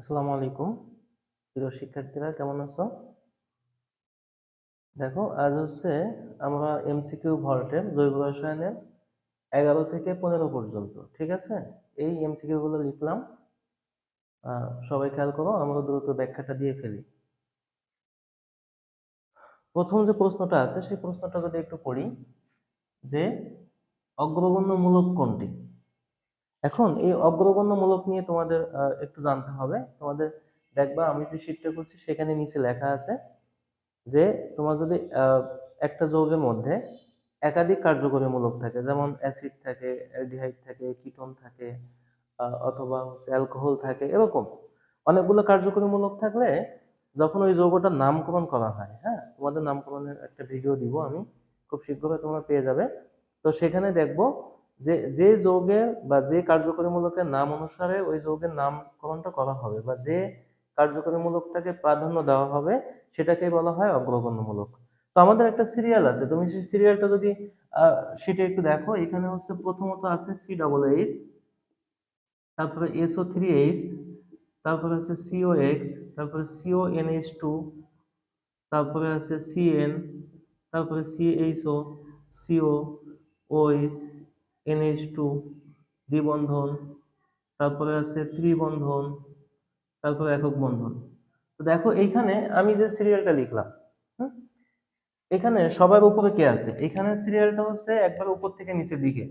আসসালামু আলাইকুম। প্রিয় শিক্ষার্থীরা, কেমন আছো? দেখো, আজ হচ্ছে আমরা এমসিকিউ ভল্টের জৈব রসায়নের এগারো থেকে পনেরো পর্যন্ত, ঠিক আছে? এই এমসিকিউ গুলো লিখলাম। সবাই খেয়াল করো, আমরা দ্রুত ব্যাখ্যাটা দিয়ে ফেলি। প্রথম যে প্রশ্নটা আছে, সেই প্রশ্নটা যদি একটু পড়ি, যে অগ্রগণ্য মূলক কোনটি? এখন এই অগ্রগণ্য মূলক নিয়ে তোমাদের একটু জানতে হবে। তোমাদের দেখবা আমি যে শীটটা করছি সেখানে নিচে লেখা আছে যে তোমার যদি একটা যৌগের মধ্যে একাধিক কার্যকরী মূলক থাকে, যেমন অ্যাসিড থাকে অ্যালডিহাইড থাকে কিটোন থাকে অথবা হচ্ছে অ্যালকোহল থাকে, এরকম অনেকগুলো কার্যকরী মূলক থাকলে যখন ওই যৌগটার নামকরণ করা হয় হ্যাঁ তোমাদের নামকরণের একটা ভিডিও দিব আমি, খুব শীঘ্রই তোমরা পেয়ে যাবে। তো সেখানে দেখব যে যে যৌগের বা যে কার্যকরী মূলকের নাম অনুসারে ওই যৌগের নামকরণটা করা হবে বা যে কার্যকরী মূলকটাকে প্রাধান্য দেওয়া হবে সেটাকে বলা হয় অগ্রগণ্যমূলক। তো আমাদের একটা সিরিয়াল আছে, তুমি সেই সিরিয়ালটা যদি সেটা একটু দেখো, এখানে হচ্ছে প্রথমত আছে সি ডাবল এইচ তারপরে এসও থ্রি এইচ তারপরে আছে সিও এক্স তারপরে সিও এন এইচ টু তারপরে আছে সিএন তারপরে CHO CO OH NH two দ্বিবন্ধন, তারপরে আছে ত্রিবন্ধন, তারপরে একক বন্ধন। তো দেখো এইখানে আমি যে সিরিয়ালটা লিখলাম এখানে সবার উপরে কে আছে? এখানে সিরিয়ালটা হচ্ছে একবার উপর থেকে নিচের দিকে।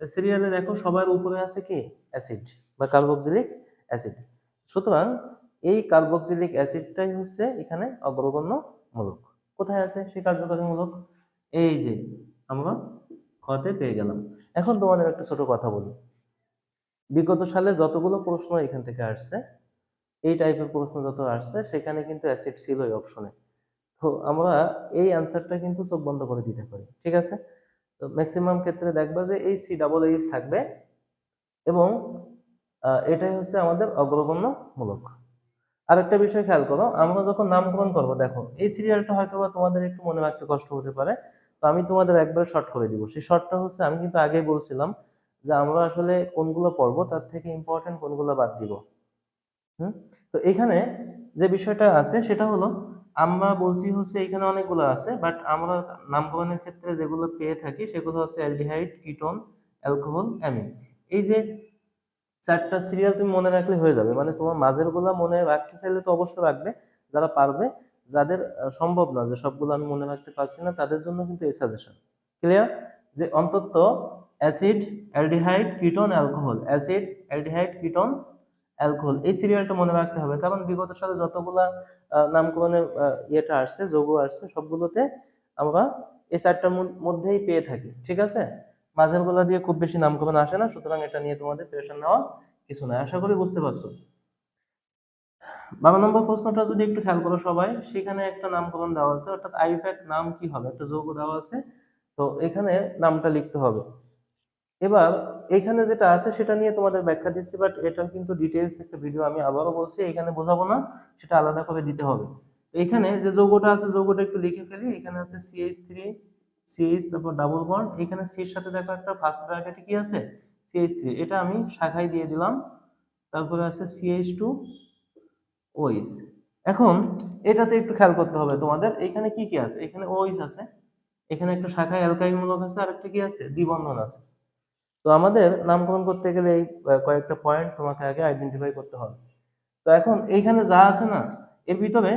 সিরিয়ালে দেখো, সবার উপরে আছে কি? অ্যাসিড বা কার্বক্সিলিক অ্যাসিড সুতরাং এই কার্বক্সিলিক অ্যাসিডটাই হচ্ছে এখানে অগ্রগণ্য মূলক। কোথায় আছে সেই কার্যকরী মূলক? এই যে আমরা খতে পেয়ে গেলাম। এখন তোমাদের একটা ছোট কথা বলি। বিগত সালে যতগুলো প্রশ্ন এখান থেকে আসছে, এই টাইপের প্রশ্ন যত আসছে, সেখানে কিন্তু অ্যাসিড ছিল এই অপশনে তো আমরা এই অ্যান্সারটা কিন্তু চোখ বন্ধ করে দিতে পারি, ঠিক আছে? তো ম্যাক্সিমাম ক্ষেত্রে দেখবা যে এই সি ডাবল এইচ থাকবে এবং এটাই হচ্ছে আমাদের অগ্রগণ্য মূলক। আরেকটা বিষয় খেয়াল করো, আমরা যখন নামকরণ করব, দেখো, এই সিরিয়ালটা হয়তো বা তোমাদের একটু মনে রাখতে কষ্ট হতে পারে। তো আমি তোমাদের একবার শর্ট করে দিব। সেই শর্টটা হচ্ছে, আমি কিন্তু আগে বলছিলাম যে আমরা আসলে কোনগুলো পড়ব, তার থেকে ইম্পর্টেন্ট কোনগুলো বাদ দিব। হুম? তো এখানে যে বিষয়টা আছে, সেটা হলো, আমরা বলছি হচ্ছে এখানে অনেকগুলো আছে বাট আমরা নামকরণের ক্ষেত্রে যেগুলো পেয়ে থাকি, সেগুলো হচ্ছে অ্যালডিহাইড, কিটোন, অ্যালকোহল, অ্যামিন। এই যে চারটা সিরিয়াল তুমি মনে রাখলে হয়ে যাবে। মানে তোমার মাঝেরগুলা মনে রাখতে চাইলে তো অবশ্যই রাখবে, যারা পারবে যাদের সম্ভব না, যে সবগুলো আমি মনে রাখতে পারছি না, তাদের জন্য কিন্তু এই সাজেশন ক্লিয়ার যে অন্তত acid aldehyde ketone alcohol acid aldehyde ketone alcohol এই সিরিয়ালটা মনে রাখতে হবে, কারণ বিগত সালে যতগুলা নামকরণের ইয়েটা আসছে, যৌগ আসছে, সবগুলোতে আমরা এই চারটার মধ্যেই পেয়ে থাকি, ঠিক আছে? মাঝেরগুলা দিয়ে খুব বেশি নামকরণ আসে না, সুতরাং এটা নিয়ে তোমাদের প্রেশার নেওয়া কিছু নয়। আশা করি বুঝতে পারছ। বারো নম্বর প্রশ্নটা যদি একটু খেয়াল করো সবাই, সেখানে একটা নামকরণ দেওয়া আছে, অর্থাৎ আইফ্যাক নাম কি হবে? একটা যৌগ দেওয়া আছে, তো এখানে নামটা লিখতে হবে। এবার এখানে যেটা আছে সেটা নিয়ে তোমাদের ব্যাখ্যা দিচ্ছি বাট এটার কিন্তু ডিটেইলস একটা ভিডিও আমি আবারও বলছি, এখানে বোঝাবো না, সেটা আলাদা করে দিতে হবে। এখানে যে যৌগটা আছে, যৌগটা একটু লিখে ফেলি, এখানে আছে সিএইচ থ্রি সিএইচ তারপর ডাবল বন্ড এখানে সির সাথে দেখো একটা ফার্স্ট ব্র্যাকেটে কি আছে? সিএইচ থ্রি এটা আমি শাখায় দিয়ে দিলাম, তারপরে আছে সিএইচ টু ওইস। এখন এটাতে একটু খেয়াল করতে হবে তোমাদের, এখানে কি কি আছে? এখানে ওইস আছে, এখানে একটা শাখায় অ্যালকাইল মূলক আছে, আর একটা কি আছে? দ্বিবন্ধন আছে। তো আমাদের নামকরণ করতে গেলে এই কয়েকটা পয়েন্ট তোমাকে আগে আইডেন্টিফাই করতে হবে। তো এখন এইখানে যা আছে না, এর ভিতরে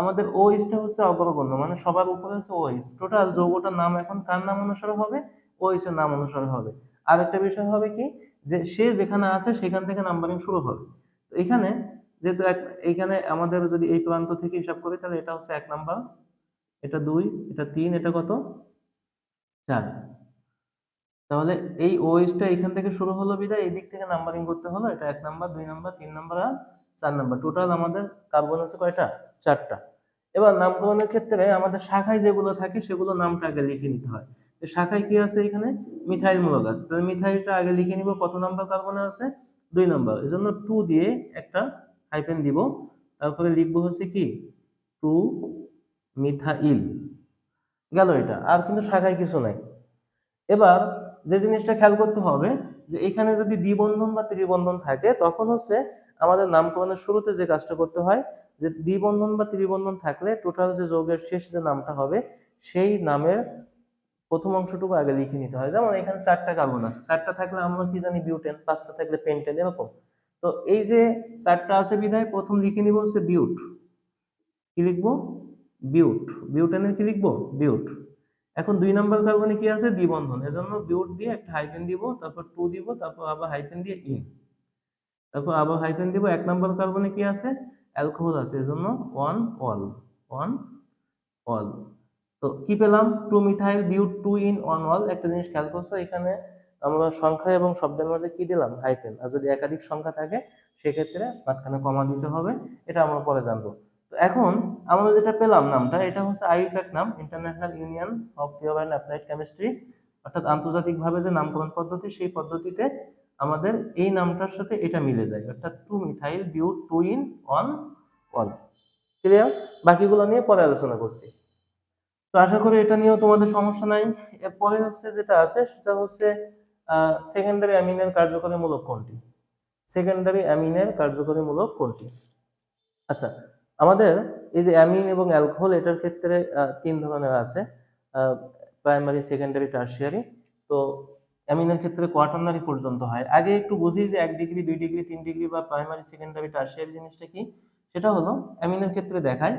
আমাদের ও হচ্ছে অগ্রগণ্য মানে সবার উপরে হচ্ছে ও টোটাল যৌগটার নাম এখন কার নাম অনুসারে হবে? ও নাম অনুসারে হবে। আর একটা বিষয় হবে কি, যে সে যেখানে আছে সেখান থেকে নাম্বারিং শুরু হবে। তো এখানে যেহেতু এক, এইখানে আমাদের যদি এই প্রান্ত থেকে হিসাব করি, তাহলে এটা হচ্ছে এক নাম্বার। এটা দুই, এটা তিন, এটা কত? চার। তাহলে এই ওএসটা এখান থেকে শুরু হলো বিদায় এই দিক থেকে নাম্বারিং করতে হলো, এটা এক নাম্বার, দুই নাম্বার, তিন নাম্বার আর চার নাম্বার। টোটাল আমাদের কার্বন আছে কয়টা? চারটা। এবার নামকরণের ক্ষেত্রে আমাদের শাখায় যেগুলো থাকে, সেগুলো নামটা আগে লিখে নিতে হয়। শাখায় কি আছে এখানে? মিথাইল মূলক আছে। তাহলে মিথাইলটা আগে লিখে নিব, কত নাম্বার কার্বনে আছে? দুই নাম্বার। এই জন্য টু দিয়ে একটা হাইপেন দিব, তারপরে লিখব হচ্ছে কি? Two methyl. গেল এটা, আর কিন্তু শাখায় কিছু নাই। এবার যে জিনিসটা খেয়াল করতে হবে, যে এখানে যদি দ্বিবন্ধন বা ত্রিবন্ধন থাকে, তখন হচ্ছে আমাদের নামকরণের শুরুতে যে কাজটা করতে হয়, যে দ্বিবন্ধন বা ত্রিবন্ধন থাকলে টোটাল যে যোগের শেষ যে নামটা হবে, সেই নামের প্রথম অংশটুকু আগে লিখে নিতে হয়। যেমন এখানে চারটা কার্বন আছে, চারটা থাকলে আমরা কি জানি বিউটেন পাঁচটা থাকলে পেন্টেন এরকম। তো এই যে চারটা আছে বিধায়, প্রথম লিখে নিব হচ্ছে বিউট কি লিখব? বিউট বিউটেনের কি লিখব? বিউট এখন দুই নম্বর কার্বনে কি আছে? দ্বিবন্ধন। এজন্য বিউট দিয়ে একটা হাইফেন দিব, তারপর টু দিব, তারপর আবার হাইফেন দিয়ে ইন তারপর আবার হাইফেন দিব। এক নম্বর কার্বনে কি আছে? অ্যালকোহল আছে। এজন্য ওয়ান অল ওয়ান অল তো কি পেলাম? Two methyl but two ene one ol একটা জিনিস খেয়াল করছ, এখানে আমরা সংখ্যা এবং শব্দের মাঝে কি দিলাম? হাইফেন আর যদি একাধিক সংখ্যা থাকে, সেক্ষেত্রে মাঝখানে কমা দিতে হবে। এটা আমরা পরে জানব। তো এখন আমরা যেটা পেলাম নামটা, এটা হচ্ছে আইউপ্যাক নাম international union of pure and applied chemistry অর্থাৎ আন্তর্জাতিকভাবে যে নামকরণ পদ্ধতি, সেই পদ্ধতিতে আমাদের এই নামটার সাথে এটা মিলে যায়। অর্থাৎ two methyl but two ene one ol clear বাকিগুলো নিয়ে পরে আলোচনা করছি। তো আশা করি এটা নিয়েও তোমাদের সমস্যা নাই। এরপরে হচ্ছে যেটা আছে, সেটা হচ্ছে সেকেন্ডারি অ্যামিনের কার্যকরী মূলক কোনটি? সেকেন্ডারি অ্যামিনের কার্যকরী মূলক কোনটি? আচ্ছা আমাদের এই যে অ্যামিন এবং অ্যালকোহল এটার ক্ষেত্রে তিন ধরনের আছে প্রাইমারি সেকেন্ডারি টার্সিয়ারি তো অ্যামিনের ক্ষেত্রে কোয়াটার্নারি পর্যন্ত হয়। আগে একটু বুঝি যে এক ডিগ্রি দুই ডিগ্রি তিন ডিগ্রি বা প্রাইমারি সেকেন্ডারি টার্সিয়ারি জিনিসটা কি? সেটা হলো অ্যামিনের ক্ষেত্রে দেখায়,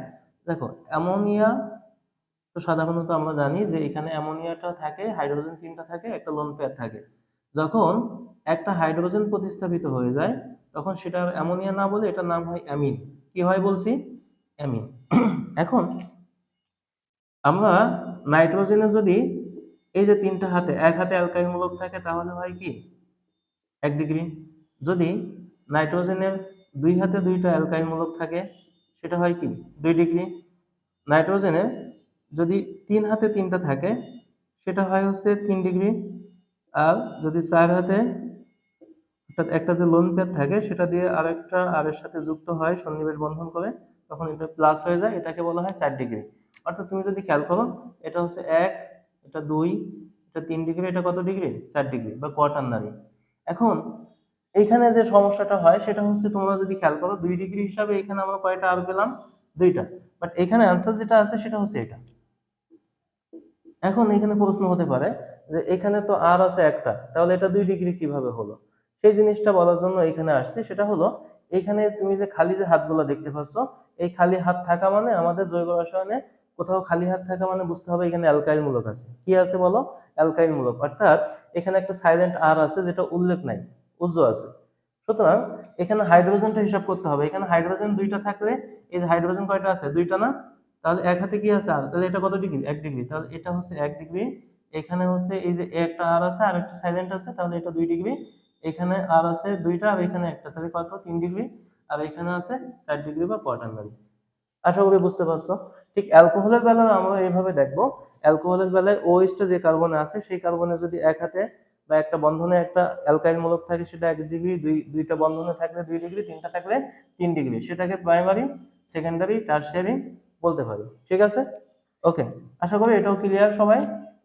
দেখো অ্যামোনিয়া তো সাধারণত আমরা জানি যে এখানে অ্যামোনিয়াটা থাকে হাইড্রোজেন তিনটা থাকে, একটা লোন পেয়ার থাকে। যখন একটা হাইড্রোজেন প্রতিস্থাপিত হয়ে যায়, তখন সেটা অ্যামোনিয়া না বলে এটার নাম হয় অ্যামিন। কি হয় বলছি? অ্যামিন। এখন আমরা নাইট্রোজেনের যদি এই যে তিনটা হাতে, এক হাতে অ্যালকাইল মূলক থাকে, তাহলে হয় কি? এক ডিগ্রি। যদি নাইট্রোজেনের দুই হাতে দুইটা অ্যালকাইল মূলক থাকে, সেটা হয় কি? দুই ডিগ্রি। নাইট্রোজেনের যদি তিন হাতে তিনটা থাকে, সেটা হয় হচ্ছে তিন ডিগ্রি। আর যদি চার হাতে অর্থাৎ একটা যে লোন পেয়ার থাকে, সেটা দিয়ে আরেকটা আর এর সাথে যুক্ত হয়, সন্নিবেশ বন্ধন করে, তখন এটা প্লাস হয়ে যায়। এটাকে বলা হয় চার ডিগ্রি। অর্থাৎ তুমি যদি খেয়াল করো, এটা হচ্ছে এক, এটা দুই, এটা তিন ডিগ্রি, এটা কত ডিগ্রি? চার ডিগ্রি বা কোয়াটার্নারি এখন এইখানে যে সমস্যাটা হয়, সেটা হচ্ছে তোমরা যদি খেয়াল করো, দুই ডিগ্রি হিসাবে এখানে আমরা কয়টা আর পেলাম? দুইটা। বাট এখানে অ্যান্সার যেটা আছে, সেটা হচ্ছে এটা। এখন এখানে প্রশ্ন হতে পারে যে এখানে তো আর আছে একটা, তাহলে এটা দুই ডিগ্রি কীভাবে হলো? সেই জিনিসটা বলার জন্য এখানে আসছে, সেটা হলো এখানে তুমি যে খালি যে হাতগুলো দেখতে পাচ্ছ, এই খালি হাত থাকা মানে আমাদের জৈব রসায়নে কোথাও খালি হাত থাকা মানে বুঝতে হবে এখানে অ্যালকাইল মূলক আছে। কি আছে বলো? অ্যালকাইল মূলক। অর্থাৎ এখানে একটা সাইলেন্ট আর আছে যেটা উল্লেখ নাই উজ্জ আছে। সুতরাং এখানে হাইড্রোজেনটা হিসাব করতে হবে। এখানে হাইড্রোজেন দুইটা থাকলে, এই যে হাইড্রোজেন কয়টা আছে? দুইটা না? তাহলে এক হাতে কি আছে আর? তাহলে এটা কত ডিগ্রি? এক ডিগ্রি। তাহলে এটা হচ্ছে এক ডিগ্রি এখানে হচ্ছে এই যে একটা আর আছে আর একটা সাইলেন্ট আছে, তাহলে এটা দুই ডিগ্রি। এখানে আর আছে দুইটা আর এখানে একটা, তাহলে কত? তিন ডিগ্রি। আর এখানে আছে চার ডিগ্রি বা কোয়াটার্নারি আশা করি বুঝতে পারছ। ঠিক অ্যালকোহলের বেলায় আমরা এইভাবে দেখব। অ্যালকোহলের বেলায় ওএইচটা যে কার্বনে আছে, সেই কার্বনে যদি এক হাতে বা একটা বন্ধনে একটা অ্যালকাইল মূলক থাকে, সেটা এক ডিগ্রি, দুই, দুইটা বন্ধনে থাকলে দুই ডিগ্রি, তিনটা থাকলে তিন ডিগ্রি। সেটাকে প্রাইমারি সেকেন্ডারি টার্সিয়ারি বলতে পারি। ঠিক আছে? ওকে আশা করি এটাও ক্লিয়ার সবাই।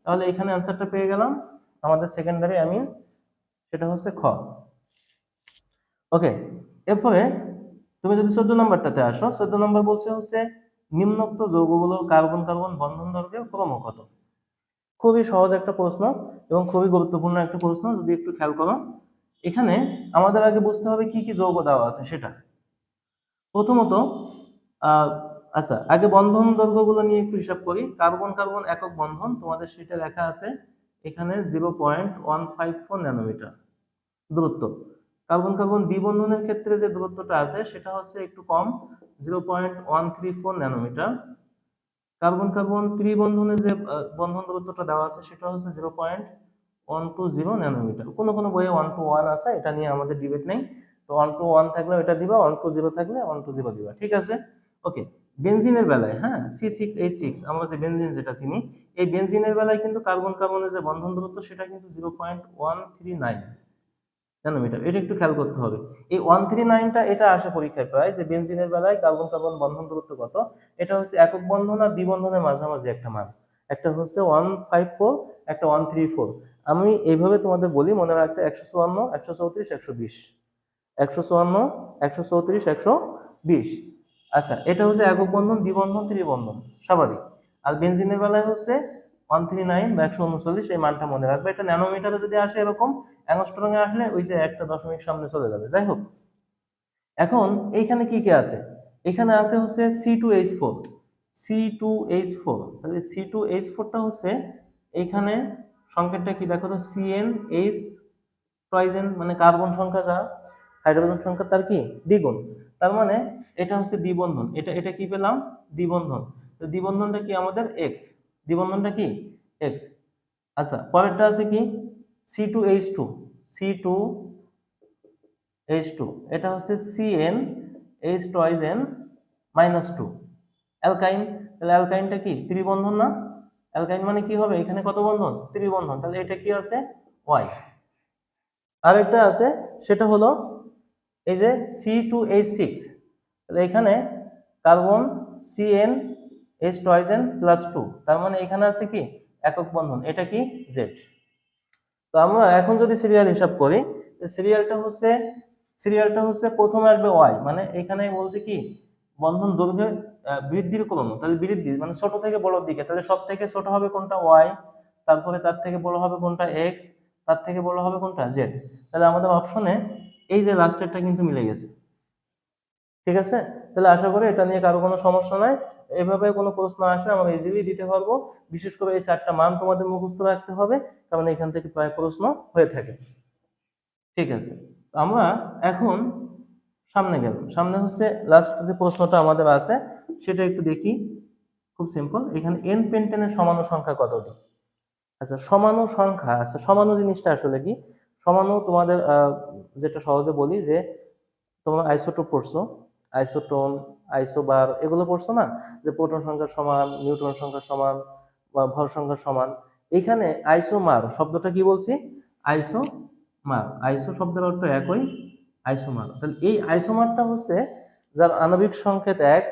তাহলে এখানে অ্যান্সারটা পেয়ে গেলাম। আমাদের সেকেন্ডারি আমিন সেটা হচ্ছে খ। ওকে এরপরে তুমি যদি চোদ্দ নম্বরটাতে আসো, চোদ্দ নম্বর বলছে হচ্ছে নিম্নোক্ত যৌগগুলোর কার্বন কার্বন বন্ধন দৈর্ঘ্যের ক্রম কত? খুবই সহজ একটা প্রশ্ন এবং খুবই গুরুত্বপূর্ণ একটা প্রশ্ন, যদি একটু খেয়াল করো। এখানে আমাদের আগে বুঝতে হবে কি কি যৌগ দেওয়া আছে সেটা। প্রথমত আচ্ছা আগে বন্ধন দৈর্ঘ্যগুলো নিয়ে একটু হিসাব করি। কার্বন কার্বন একক বন্ধন, তোমাদের সেটা লেখা আছে এখানে zero point one five four nanometre দূরত্ব। কার্বন কার্বন দ্বিবন্ধনের ক্ষেত্রে যে দূরত্বটা আছে, সেটা হচ্ছে একটু কম, zero point one three four nanometre. Carbon carbon ত্রিবন্ধনে যে বন্ধন দূরত্বটা দেওয়া আছে, সেটা হচ্ছে zero point one two zero nanometre. কোনো কোনো বইয়ে ওয়ান টু ওয়ান আছে, এটা নিয়ে আমাদের ডিবেট নেই। তো ওয়ান টু ওয়ান থাকলে এটা দিবা, ওয়ান টু জিরো থাকলে ওয়ান টু জিরো দিবা, ঠিক আছে? ওকে বেনজিনের বেলায় হ্যাঁ সি সিক্স এইচ সিক্স আমরা যে বেনজিন যেটা চিনি, এই বেনজিনের বেলায় কিন্তু কার্বন কার্বনের যে বন্ধন দূরত্ব, সেটা কিন্তু zero point one three nine nanometre এটা একটু খেয়াল করতে হবে। এই ওয়ান থ্রি নাইনটা এটা আসে পরীক্ষায় প্রায় যে বেনজিনের বেলায় কার্বন কার্বন বন্ধন দূরত্ব কত? এটা হচ্ছে একক বন্ধন আর দ্বিবন্ধনের মাঝামাঝি একটা মান। একটা হচ্ছে ওয়ান ফাইভ ফোর একটা ওয়ান থ্রি ফোর আমি এইভাবে তোমাদের বলি, মনে রাখতে একশো চুয়ান্ন, একশো চৌত্রিশ, একশো বিশ। একশো চুয়ান্ন, একশো চৌত্রিশ, একশো বিশ। আচ্ছা এটা হচ্ছে একক বন্ধন, দ্বিবন্ধন, ত্রিবন্ধন, স্বাভাবিক। আর বেনজিনের বেলায় হচ্ছে ওয়ান থ্রি নাইন বা একশো উনচল্লিশ, এই মানটা মনে রাখবে। এটা ন্যানোমিটারে যদি আসে এরকম অ্যাংস্ট্রং এ আসলে ওই যে একটা দশমিক সামনে চলে যাবে। যাই হোক, এখন এইখানে কি কি আছে? এখানে আছে হচ্ছে C two H four C two H four তাহলে সি টু এইচ ফোরটা হচ্ছে এইখানে সংকেতটা কি দেখো তো? সিএন এইচ টয়েজেন মানে কার্বন সংখ্যা যা হাইড্রোজেন সংখ্যা, তার কি? দ্বিগুণ। তার মানে এটা হচ্ছে দ্বিবন্ধন। এটা এটা কি পেলাম? দ্বিবন্ধন। তো দ্বিবন্ধনটা কি আমাদের এক্স দ্বিবন্ধনটা কি? এক্স আচ্ছা পরেরটা আছে কি? C two H two C two H two এটা হচ্ছে C N H two n minus two alkyne. তাহলে অ্যালকাইনটা কি? ত্রিবন্ধন না? অ্যালকাইন মানে কি হবে? এখানে কত বন্ধন? ত্রিবন্ধন। তাহলে এটা কি আছে? ওয়াই আরেকটা আছে, সেটা হলো এই যে সি টু এইচ সিক্স এখানে carbon CN H two n plus two, তার মানে এখানে আছে কি? একক বন্ধন, এটা কি? জেড তো আমরা এখন যদি সিরিয়াল হিসাব করি সিরিয়ালটা হচ্ছে সিরিয়ালটা হচ্ছে প্রথমে আসবে ওয়াই মানে এখানে বলছে কি? বন্ধন দৈর্ঘ্যে বৃদ্ধির ক্রম তাহলে বৃদ্ধি মানে ছোট থেকে বড়র দিকে, তাহলে সব থেকে ছোট হবে কোনটা ওয়াই তারপরে তার থেকে বড় হবে কোনটা এক্স তার থেকে বড় হবে কোনটা জেড তাহলে আমাদের অপশনে এই যে লাস্টেরটা কিন্তু মিলে গেছে। ঠিক আছে? তাহলে আশা করি এটা নিয়ে কারও কোনো সমস্যা নাই। এভাবে কোনো প্রশ্ন আসলে আমরা ইজিলি দিতে পারব। বিশেষ করে এই চারটা মান তোমাদের মুখস্থ রাখতে হবে, কারণ এখান থেকে প্রায় প্রশ্ন হয়ে থাকে। ঠিক আছে? আমরা এখন সামনে গেলাম। সামনে হচ্ছে লাস্ট যে প্রশ্নটা আমাদের আছে, সেটা একটু দেখি। খুব সিম্পল এখানে এন পেন্টেনের সমাণু সংখ্যা কতটি? আচ্ছা সমাণু সংখ্যা আচ্ছা সমাণু জিনিসটা আসলে কি? সমাণু তোমাদের যেটা সহজে বলি যে তোমরা আইসোটোপ পড়ছো আইসোটোন আইসোবার এগুলো পড়ছো না? যে প্রোটন সংখ্যা সমান নিউট্রন সংখ্যা সমান বা ভর সংখ্যা সমান। এখানে আইসোমার শব্দটা কি বলছি? আইসোমার আইসো শব্দের অর্থ একই আইসোমার তাহলে এই আইসোমারটা হচ্ছে যার আণবিক সংকেত এক,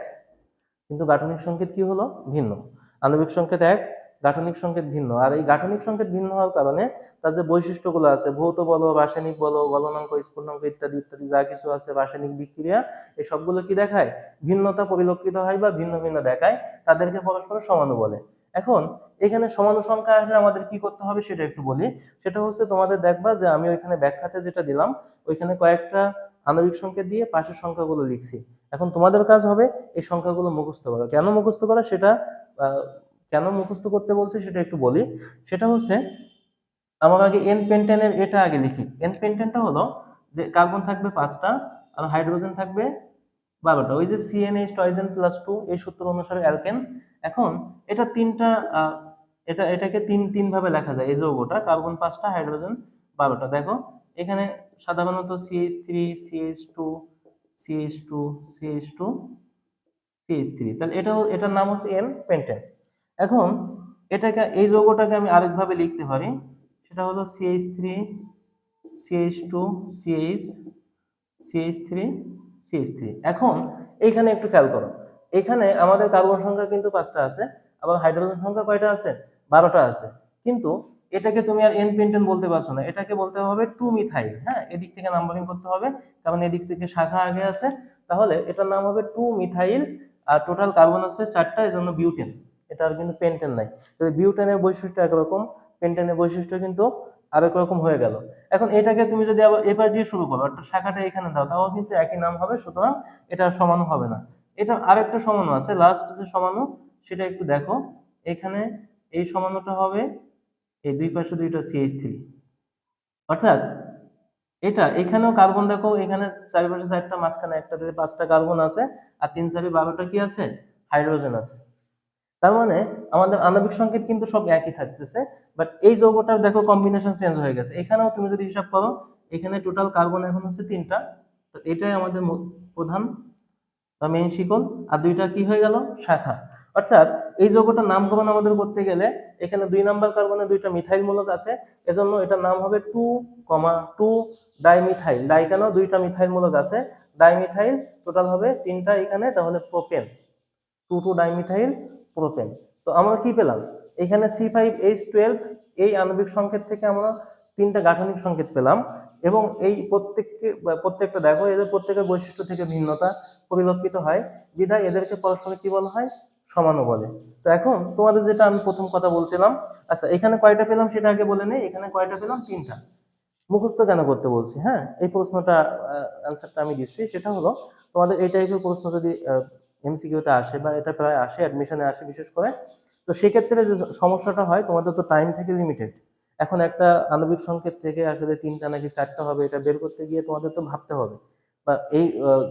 কিন্তু গাঠনিক সংকেত কি হলো? ভিন্ন। আণবিক সংকেত এক গাঠনিক সংকেত ভিন্ন। আর এই গাঠনিক সংকেত ভিন্ন হওয়ার কারণে তার যে বৈশিষ্ট্যগুলো আছে, ভৌত বলো, রাসায়নিক বলো, গলনাঙ্ক, স্ফুটনাঙ্ক ইত্যাদি ইত্যাদি যা কিছু আছে, রাসায়নিক বিক্রিয়া এই সবগুলো কি দেখায়? ভিন্নতা পরিলক্ষিত হয় বা ভিন্ন ভিন্ন দেখায়, তাদেরকে পরস্পর সমানু বলে। এখন এখানে সমানু সংখ্যা আসলে আমাদের কি করতে হবে সেটা একটু বলি। সেটা হচ্ছে তোমাদের দেখবা যে আমি ওইখানে ব্যাখ্যাতে যেটা দিলাম, ওইখানে কয়েকটা আণবিক সংকেত দিয়ে পাশের সংখ্যাগুলো লিখছি। এখন তোমাদের কাজ হবে এই সংখ্যাগুলো মুখস্থ করা। কেন মুখস্থ করা? সেটা কেন মুখস্থ করতে বলছি সেটা একটু বলি। সেটা হচ্ছে, আমার আগে এন পেন্টেনের এটা আগে লিখি। এন পেন্টেনটা হলো যে কার্বন থাকবে পাঁচটা আর হাইড্রোজেন থাকবে বারোটা। ওই যে সিএনএইচ টয়েজেন প্লাস টু, এই সূত্র অনুসারে অ্যালকেন। এখন এটা তিনটা এটা, এটাকে তিন তিন ভাবে লেখা যায়। এই যৌগটা, কার্বন পাঁচটা, হাইড্রোজেন বারোটা। দেখো, এখানে সাধারণত CH three CH two CH two CH two CH three তাহলে এটা এটার নাম হচ্ছে এন পেন্টেন এখন এটাকে, এই যৌগটাকে আমি আরেকভাবে লিখতে পারি। সেটা হলো CH three CH two CH CH three CH three এখন এইখানে একটু খেয়াল করো। এখানে আমাদের কার্বন সংখ্যা কিন্তু পাঁচটা আছে, আবার হাইড্রোজেন সংখ্যা কয়টা আছে? বারোটা আছে। কিন্তু এটাকে তুমি আর এন পেন্টেন বলতে পারছ না। এটাকে বলতে হবে টু মিথাইল হ্যাঁ? এদিক থেকে নাম্বারিং করতে হবে, কারণ এদিক থেকে শাখা আগে আছে। তাহলে এটার নাম হবে টু মিথাইল আর টোটাল কার্বন আছে চারটা এই জন্য বিউটেন এটা আর কিন্তু পেন্টেন নাই। তাহলে বিউটেনের বৈশিষ্ট্য একরকম পেন্টেনের বৈশিষ্ট্য কিন্তু আরেক রকম হয়ে গেল। এখন এটাকে তুমি যদি আবার এবার দিয়ে শুরু করো, একটা শাখাটা এখানে দাও, তাও কিন্তু একই নাম হবে, সুতরাং এটা সমানু হবে না। এটা আরেকটা সমানু আছে লাস্ট যে সমানু সেটা একটু দেখো। এখানে এই সমানুটা হবে, এই দুই পাশে দুইটা সিএইচ থ্রি অর্থাৎ এটা, এখানেও কার্বন দেখো, এখানে চারিপাশে চারটা, মাঝখানে একটা পাঁচটা কার্বন আছে, আর তিন চারি বারোটা কি আছে? হাইড্রোজেন আছে। তার মানে আমাদের আণবিক সংকেত কিন্তু সব একই থাকতেছে বাট এই যৌগটার দেখো কম্বিনেশন চেঞ্জ হয়ে গেছে। এখানেও তুমি যদি হিসাব করো, এখানে টোটাল কার্বন এখন হচ্ছে তিনটা, তো এটাই আমাদের প্রধান বা মেইন শিকল, আর দুইটা কি হয়ে গেল? শাখা। অর্থাৎ এই যৌগটার নামকরণ আমাদের করতে গেলে এখানে দুই নাম্বার কার্বনে দুইটা মিথাইল মূলক আছে, এজন্য এটার নাম হবে two comma two dimethyl di কেন দুইটা মিথাইল মূলক আছে ডাইমিথাইল টোটাল হবে তিনটা এখানে, তাহলে propane two two dimethyl propane তো আমরা কি পেলাম? এখানে সি ফাইভ এইচ টুয়েলভ এই আণবিক সংকেত থেকে আমরা তিনটা গাঠনিক সংকেত পেলাম এবং এই প্রত্যেককে, প্রত্যেকটা দেখো, এদের প্রত্যেকের বৈশিষ্ট্য থেকে ভিন্নতা পরিলক্ষিত হয়। বিধায় এদেরকে পরস্পর কি বলা হয়? সমানও বলে। তো এখন তোমাদের যেটা আমি প্রথম কথা বলছিলাম আচ্ছা এখানে কয়টা পেলাম সেটা আগে বলে নেই, এখানে কয়টা পেলাম? তিনটা। মুখস্থ কেন করতে বলছি হ্যাঁ? এই প্রশ্নটা অ্যান্সারটা আমি দিচ্ছি, সেটা হলো তোমাদের এই টাইপের প্রশ্ন যদি এমসিকিউতে আসে বা এটা প্রায় আসে অ্যাডমিশনে আসে বিশেষ করে। তো সেক্ষেত্রে যে সমস্যাটা হয়, তোমাদের তো টাইম থাকে লিমিটেড এখন একটা আণবিক সংকেত থেকে আসলে তিনটা নাকি চারটা হবে, এটা বের করতে গিয়ে তোমাদের তো ভাবতে হবে। বা এই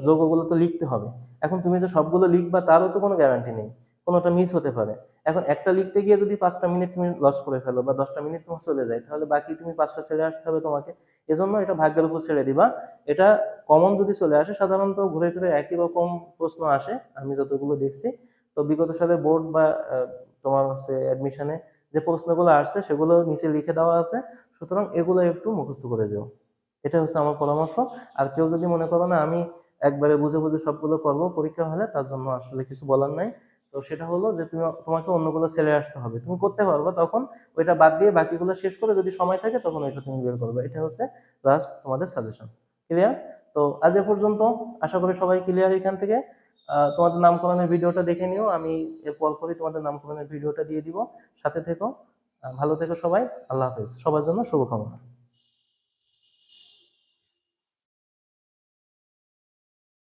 যোগগুলো তো লিখতে হবে। এখন তুমি যে সবগুলো লিখবা, তারও তো কোনো গ্যারান্টি নেই। কোনোটা মিস হতে পারে। এখন একটা লিখতে গিয়ে যদি পাঁচটা মিনিট তুমি লস করে ফেলো বা দশটা মিনিট তোমার চলে যায়, তাহলে বাকি তুমি পাঁচটা ছেড়ে আসতে হবে তোমাকে। এজন্য এটা ভাগ্যের উপর ছেড়ে দিবা। এটা কমন যদি চলে আসে, সাধারণত ঘুরে ফিরে একই রকম প্রশ্ন আসে, আমি যতগুলো দেখছি। তো বিগত সালে বোর্ড বা তোমার হচ্ছে অ্যাডমিশনে যে প্রশ্নগুলো আসছে, সেগুলো নিচে লিখে দেওয়া আছে। সুতরাং এগুলো একটু মুখস্থ করে যাও। এটা হচ্ছে আমার পরামর্শ। আর কেউ যদি মনে করো না, আমি একবারে বুঝে বুঝে সবগুলো করব, পরীক্ষা হলে তার জন্য আসলে কিছু বলার নাই। তো সেটা হলো যে তুমি তোমাকে অন্যগুলো ছেড়ে আসতে হবে। তুমি করতে পারবে তখন ওইটা বাদ দিয়ে বাকিগুলো শেষ করে যদি সময় থাকে তখন ওইটা তুমি বের করবে। এটা হচ্ছে লাস্ট তোমাদের সাজেশন ক্লিয়ার তো আজ এ পর্যন্ত আশা করি সবাই ক্লিয়ার এখান থেকে। তোমাদের নামকরণের ভিডিওটা দেখে নিও। আমি এর পরপরই তোমাদের নামকরণের ভিডিওটা দিয়ে দিব। সাথে থেকো। ভালো থেকো সবাই। আল্লাহ হাফেজ। সবার জন্য শুভকামনা।